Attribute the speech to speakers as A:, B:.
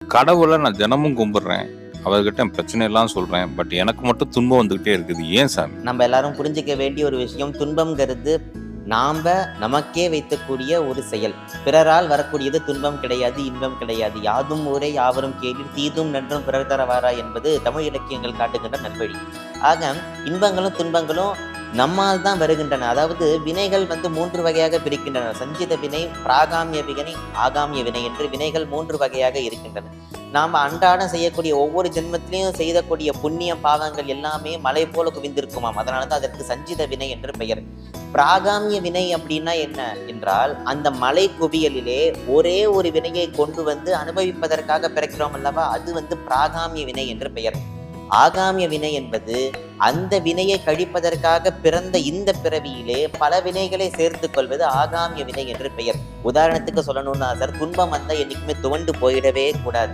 A: கடவுளை நான் தினமும் கும்பிடுறேன். அவர்கிட்ட பிரச்சனை எல்லாம் சொல்றேன். பட் எனக்கு மட்டும் துன்பம் வந்துகிட்டே இருக்குது. ஏன் சாமி?
B: நம்ம எல்லாரும் புரிஞ்சிக்க வேண்டிய ஒரு விஷயம் துன்பம்ங்கிறது நாம நமக்கே வைத்தக்கூடிய ஒரு செயல். பிறரால் வரக்கூடியது துன்பம் கிடையாது இன்பம் கிடையாது. யாதும் ஊரே யாவரும் கேளிர் தீதும் நன்றும் பிறர் தரவாரா என்பது தமிழ் இலக்கியங்கள் காட்டுகின்ற நல்வழி ஆக இன்பங்களும் துன்பங்களும் நம்மால் தான் வருகின்றன. அதாவது வினைகள் வந்து மூன்று வகையாக பிரிக்கின்றன. சஞ்சித வினை பிராகாமிய வினை ஆகாமிய வினை என்று வினைகள் மூன்று வகையாக இருக்கின்றன. நாம் அன்றாடம் செய்யக்கூடிய ஒவ்வொரு ஜென்மத்திலையும் செய்யக்கூடிய புண்ணிய பாவங்கள் எல்லாமே மலை போல குவிந்திருக்குமாம். அதனால தான் அதற்கு சஞ்சித வினை என்று பெயர். பிராகாமிய வினை அப்படின்னா என்ன என்றால் அந்த மலை குவியலிலே ஒரே ஒரு வினையை கொண்டு வந்து அனுபவிப்பதற்காக பிறக்கிறோம் அல்லவா? அது வந்து பிராகாமிய வினை என்று பெயர். ஆகாமிய வினை என்பது அந்த வினையை கழிப்பதற்காக பிறந்த இந்த பிறவியிலே பல வினைகளை சேர்த்து கொள்வது ஆகாமிய வினை என்று பெயர். உதாரணத்துக்கு சொல்லணும்னா சார் துன்பம் வந்தால் என்றைக்குமே துவண்டு போயிடவே கூடாது.